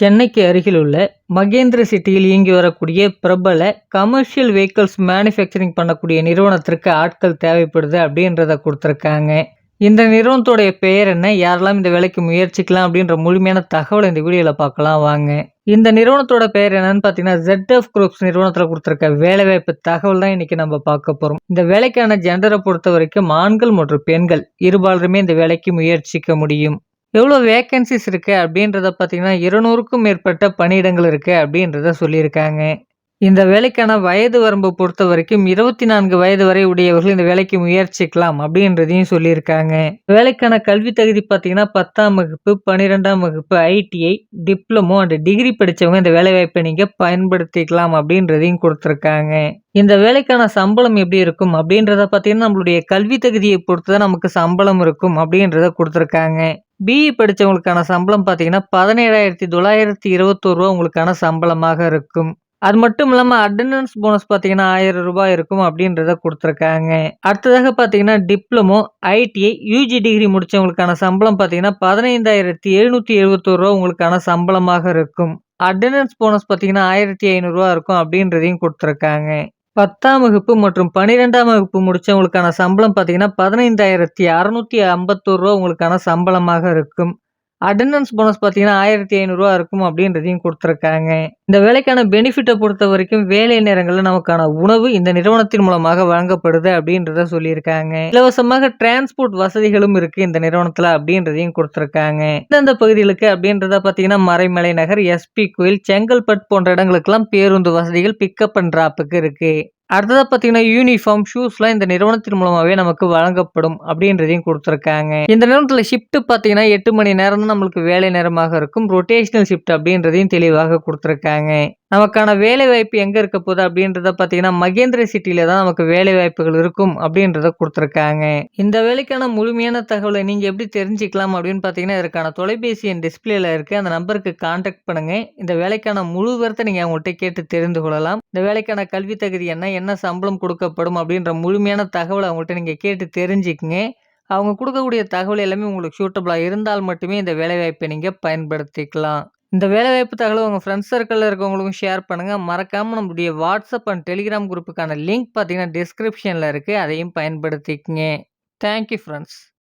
சென்னைக்கு அருகிலுள்ள மகேந்திர சிட்டியில் இயங்கி வரக்கூடிய பிரபல கமர்ஷியல் வெஹிக்கிள்ஸ் மேனுஃபேக்சரிங் பண்ணக்கூடிய நிறுவனத்திற்கு ஆட்கள் தேவைப்படுது அப்படின்றத கொடுத்துருக்காங்க. இந்த நிறுவனத்துடைய பெயர் என்ன? யாரெல்லாம் இந்த வேலைக்கு முயற்சிக்கலாம் அப்படின்ற முழுமையான தகவலை இந்த வீடியோவில் பார்க்கலாம் வாங்க. இந்த நிறுவனத்தோட பெயர் என்னன்னு பார்த்தீங்கன்னா ஜெட்எஃப் குரூப்ஸ் நிறுவனத்தில் கொடுத்துருக்க வேலைவாய்ப்பு தகவல் தான் இன்னைக்கு நம்ம பார்க்க போகிறோம் இந்த வேலைக்கான ஜெண்டரை பொறுத்த வரைக்கும் ஆண்கள் மற்றும் பெண்கள் இருபாலருமே இந்த வேலைக்கு முயற்சிக்க முடியும். எவ்வளோ வேக்கன்சிஸ் இருக்குது அப்படின்றத பார்த்தீங்கன்னா இருநூறுக்கும் மேற்பட்ட பணியிடங்கள் இருக்குது அப்படின்றத சொல்லியிருக்காங்க. இந்த வேலைக்கான வயது வரம்பு பொறுத்த வரைக்கும் இருபத்தி நான்கு வயது வரை உடையவர்கள் இந்த வேலைக்கு முயற்சிக்கலாம் அப்படின்றதையும் சொல்லியிருக்காங்க. வேலைக்கான கல்வி தகுதி பார்த்தீங்கன்னா பத்தாம் வகுப்பு பன்னிரெண்டாம் வகுப்பு ஐடிஐ டிப்ளமோ அண்ட் டிகிரி படித்தவங்க இந்த வேலைவாய்ப்பை நீங்கள் பயன்படுத்திக்கலாம் அப்படின்றதையும் கொடுத்துருக்காங்க. இந்த வேலைக்கான சம்பளம் எப்படி இருக்கும் அப்படின்றத பார்த்தீங்கன்னா நம்மளுடைய கல்வி தகுதியை பொறுத்து தான் நமக்கு சம்பளம் இருக்கும் அப்படின்றத கொடுத்துருக்காங்க. பிஇ படித்தவங்களுக்கான சம்பளம் பார்த்தீங்கன்னா பதினேழாயிரத்தி தொள்ளாயிரத்தி இருபத்தோரு ரூபா உங்களுக்கான சம்பளமாக இருக்கும். அது மட்டும் இல்லாமல் அட்டண்டன்ஸ் போனஸ் பார்த்தீங்கன்னா ஆயிரம் ரூபாய் இருக்கும் அப்படின்றத கொடுத்துருக்காங்க. அடுத்ததாக பார்த்தீங்கன்னா டிப்ளமோ ஐடிஐ யூஜி டிகிரி முடித்தவங்களுக்கான சம்பளம் பார்த்தீங்கன்னா பதினைந்தாயிரத்தி எழுநூற்றி எழுபத்தோரு ரூபா உங்களுக்கான சம்பளமாக இருக்கும். அட்டண்டன்ஸ் போனஸ் பார்த்தீங்கன்னா ஆயிரத்தி ஐநூறுரூவா இருக்கும் அப்படின்றதையும் கொடுத்துருக்காங்க. பத்தாம் வகுப்பு மற்றும் பன்னிரெண்டாம் வகுப்பு முடித்தவங்களுக்கான சம்பளம் பார்த்தீங்கன்னா பதினைந்தாயிரத்தி அறநூற்றி ஐம்பத்தோரு உங்களுக்கான சம்பளமாக இருக்கும். அட்டண்டன்ஸ் போனஸ் பார்த்தீங்கன்னா ஆயிரத்தி ஐநூறுரூவா இருக்கும் அப்படின்றதையும் கொடுத்துருக்காங்க. இந்த வேலைக்கான பெனிஃபிட்டை பொறுத்த வரைக்கும் வேலை நேரங்களில் நமக்கான உணவு இந்த நிறுவனத்தின் மூலமாக வழங்கப்படுது அப்படின்றத சொல்லியிருக்காங்க. இலவசமாக டிரான்ஸ்போர்ட் வசதிகளும் இருக்குது இந்த நிறுவனத்தில் அப்படின்றதையும் கொடுத்துருக்காங்க. இந்தந்த பகுதிகளுக்கு அப்படின்றத பார்த்தீங்கன்னா மறைமலை நகர் எஸ்பி கோயில் செங்கல்பட் போன்ற இடங்களுக்கெல்லாம் பேருந்து வசதிகள் பிக்கப் அண்ட் ட்ராப்புக்கு இருக்குது அடுத்ததாக பார்த்தீங்கன்னா யூனிஃபார்ம் ஷூஸ்லாம் இந்த நிறுவனத்தின் மூலமாகவே நமக்கு வழங்கப்படும் அப்படின்றதையும் கொடுத்துருக்காங்க. இந்த நிறுவனத்தில் ஷிஃப்ட் பார்த்தீங்கன்னா எட்டு மணி நேரம் தான் நம்மளுக்கு வேலை நேரமாக இருக்கும். ரொட்டேஷனல் ஷிஃப்ட் அப்படின்றதையும் தெளிவாக கொடுத்துருக்காங்க. நமக்கான வேலை வாய்ப்பு எங்கே இருக்க போகுது அப்படின்றத பார்த்தீங்கன்னா மகேந்திர சிட்டியில் தான் நமக்கு வேலை வாய்ப்புகள் இருக்கும் அப்படின்றத கொடுத்துருக்காங்க. இந்த வேலைக்கான முழுமையான தகவலை நீங்கள் எப்படி தெரிஞ்சுக்கலாம் அப்படின்னு பார்த்தீங்கன்னா இதற்கான தொலைபேசி என் டிஸ்பிளேல இருக்கு. அந்த நம்பருக்கு காண்டாக்ட் பண்ணுங்க. இந்த வேலைக்கான முழு விவரத்தை நீங்கள் அவங்கள்ட்ட கேட்டு தெரிந்து கொள்ளலாம். இந்த வேலைக்கான கல்வி தகுதி என்ன என்ன சம்பளம் கொடுக்கப்படும் அப்படின்ற முழுமையான தகவலை அவங்கள்ட்ட நீங்கள் கேட்டு தெரிஞ்சுக்குங்க. அவங்க கொடுக்கக்கூடிய தகவல் எல்லாமே உங்களுக்கு சூட்டபுளாக இருந்தால் மட்டுமே இந்த வேலைவாய்ப்பை நீங்கள் பயன்படுத்திக்கலாம். இந்த வேலைவாய்ப்பு தகவல் உங்கள் ஃப்ரெண்ட்ஸ் சர்க்கிளில் இருக்கவங்களுக்கும் ஷேர் பண்ணுங்கள் மறக்காமல் நம்மளுடைய வாட்ஸ்அப் அண்ட் டெலிகிராம் குரூப்புக்கான லிங்க் பார்த்தீங்கன்னா டிஸ்கிரிப்ஷனில் இருக்குது அதையும் பயன்படுத்திக்கங்க. Thank you friends